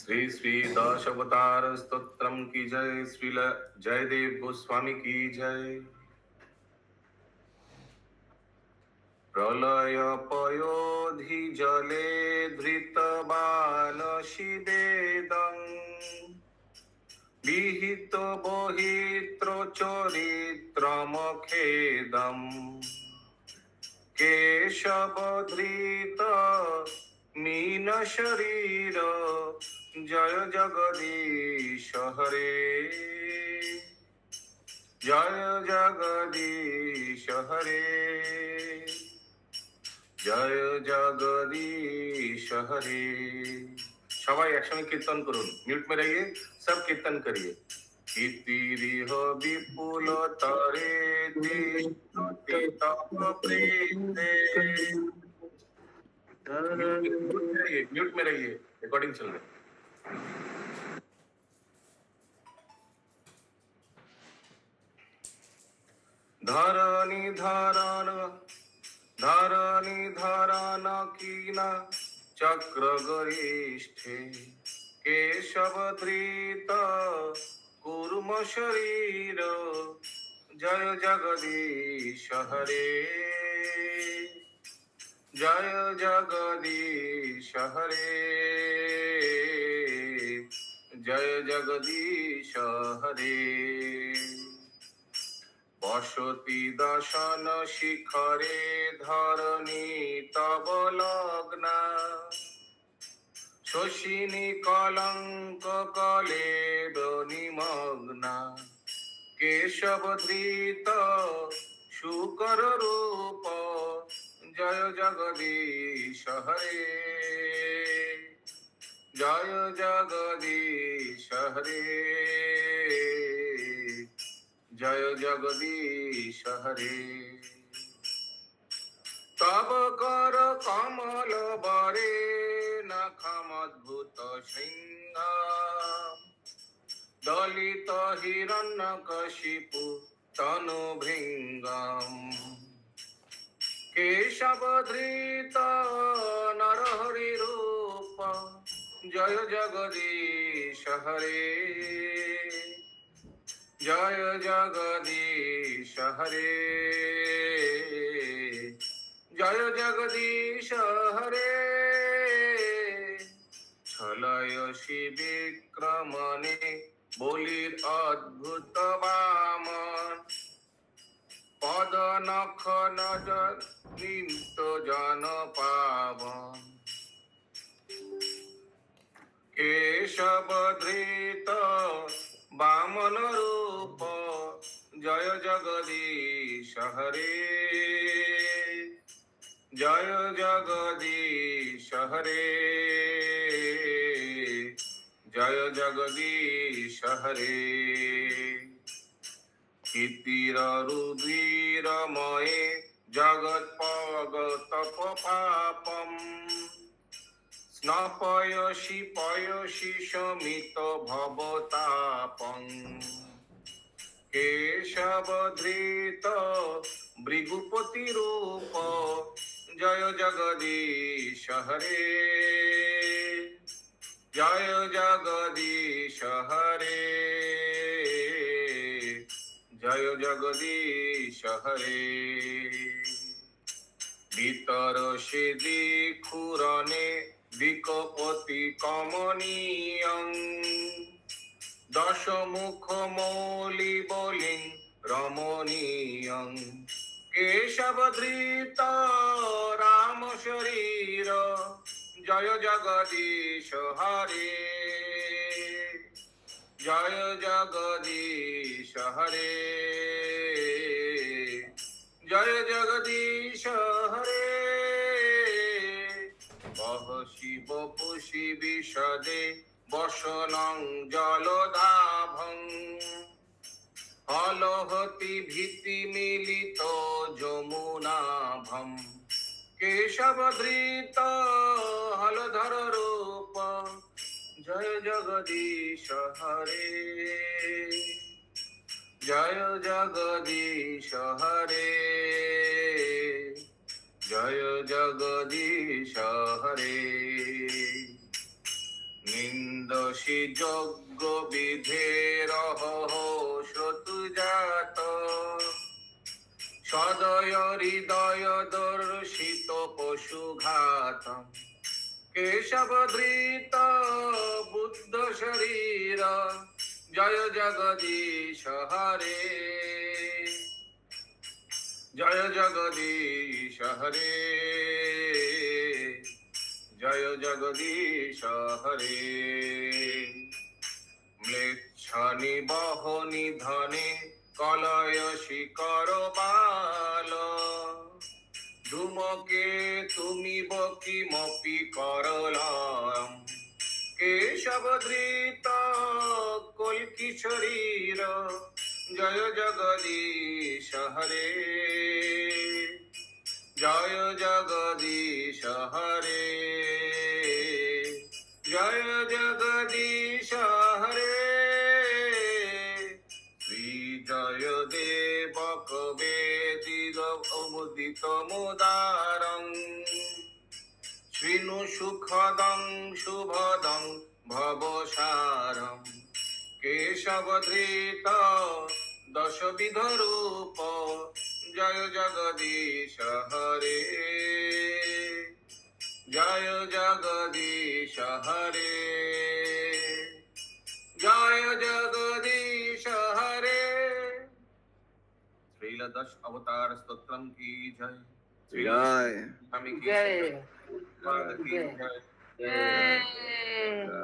श्री श्री दशावतार स्तोत्रम की जय श्री ल- जयदेव गोस्वामी की जय प्रलय पयोधि जले धृतबान शिवेदं विहित बहित्र चरित्रमखेदम् केशवधृत मीन शरीर जय जगदीश हरे জয় জগদীশ হরে জয় জগদীশ হরে সবাই একসঙ্গে কীর্তন করুন মিউট में रहिए सब कीर्तन करिए ইতিরিহ বিপুল তরে म्यूट में रहिए रिकॉर्डिंग चल रही है ধরণী ধরণ ধরণী ধরণ কিনা চক্র গরিষ্ঠে কেশব ধৃত কুর্ম শরীর, জয় জগদীশ হরে। জয় জগদীশ হরে। জয় জগদীশ, হরে। বসতি দশন শিখরে ধরণী তব লগ্না শশিনী কলঙ্ক কলে নিমগ্না কেশব ধৃত শুকর রূপ, জয় জগদীশ, হরে। জয় জগদীশ হরে। জয় জগদীশ হরে। তব কর কমল বরে নখমদ্ভুত সিংহ। দলিত হিরণ্য কশিপু তনু ভৃঙ্গম। কেশব ধৃত নরহরি রূপ। জয় জগদীশ হরে। জয় জগদীশ হরে। জয় জগদীশ হরে। ছলয়সি বিক্রমণে বলির অদ্ভুত বামন। পদ নখ নজর নিত্য জন পাবন। কেশব ধৃত বামন রূপ। জয় জগদীশ হরে। জয় জগদীশ হরে। জয় জগদীশ হরে। কীর্তির রুধিরময়ে জগৎ পগত পাপম। স্নপয়সি পয়সি শমিত ভবতাপং। কেশব ধৃত ভৃগুপতি রূপ জয় জগদীশ হরে। জয় জগদীশ হরে। জয় জগদীশ হরে। ভিতর সিদি খুরনে বিকপতি কমনীয়ং। দশমুখ মৌলি বলিং কেশব ধৃত রাম শরীর জয় জগদীশ হরে। জয় জগদীশ হরে। জয় জগদীশ হরে। শিব পুষি বিশদে বসনং জলদাভং। হলহতি ভীতি মিলিত যমুনাভম। কেশব ধৃত হলধর রূপ। জয় জগদীশ হরে। জয় জগদীশ হরে। জয় জগদীশ হরে। নিন্দসি যজ্ঞ বিধের শ্রতুজাত সদয় হৃদয় দর্শিত পশুঘাত কেশব ধৃত বুদ্ধ শরীর, জয় জগদীশ হরে। জয় জগদীশ হরে। জয় জগদীশ হরে। ম্লেচ্ছনি বহনি ধনে কলয় শিকর বাল। ধুমকে তুমি বকি মপি করলাম। কেশব ধৃত কলকি শরীর জয় জগদীশ হরে। জয় জগদীশ হরে। অমুদিত মুদারং শ্রীনু সুখদং শুভদং ভবসারম কেশবধৃত দশবিধ রূপ জয় জগদীশ হরে জয় জগদীশ হরে জয় জগদীশ दश अवतार स्तोत्र की जय। जय। जय।